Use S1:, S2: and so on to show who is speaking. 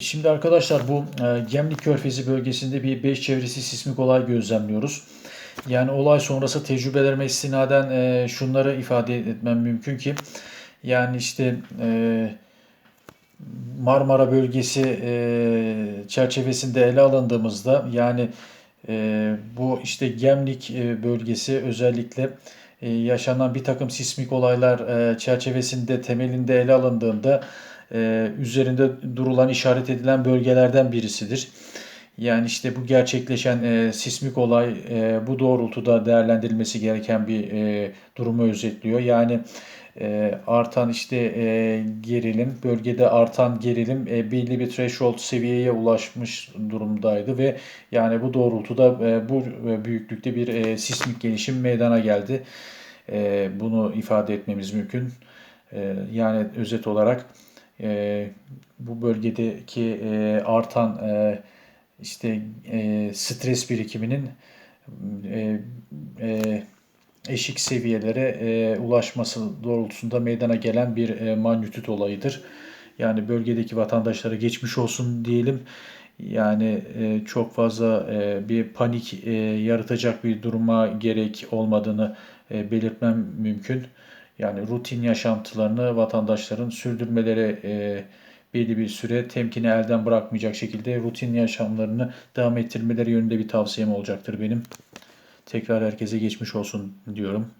S1: Şimdi arkadaşlar bu e, Gemlik Körfezi bölgesinde bir 5 çevresi sismik olay gözlemliyoruz. Yani olay sonrası tecrübelerime istinaden e, şunları ifade etmem mümkün ki yani işte e, Marmara bölgesi çerçevesinde ele alındığımızda yani bu işte Gemlik bölgesi özellikle yaşanan bir takım sismik olaylar çerçevesinde temelinde ele alındığında e, üzerinde durulan işaret edilen bölgelerden birisidir. Yani işte bu gerçekleşen e, sismik olay e, bu doğrultuda değerlendirilmesi gereken bir e, durumu özetliyor. Yani e, artan işte e, gerilim, bölgede artan gerilim e, belli bir threshold seviyeye ulaşmış durumdaydı ve yani bu doğrultuda e, bu büyüklükte bir e, sismik gelişim meydana geldi. E, bunu ifade etmemiz mümkün. E, yani özet olarak e, bu bölgedeki e, artan e, işte e, stres birikiminin e, e, eşik seviyelere e, ulaşması doğrultusunda meydana gelen bir e, manyetüt olayıdır. Yani bölgedeki vatandaşlara geçmiş olsun diyelim. Yani e, çok fazla e, bir panik e, yaratacak bir duruma gerek olmadığını e, belirtmem mümkün. Yani rutin yaşantılarını vatandaşların sürdürmeleri e, belli bir süre temkini elden bırakmayacak şekilde rutin yaşamlarını devam ettirmeleri yönünde bir tavsiyem olacaktır benim. Tekrar herkese geçmiş olsun diyorum.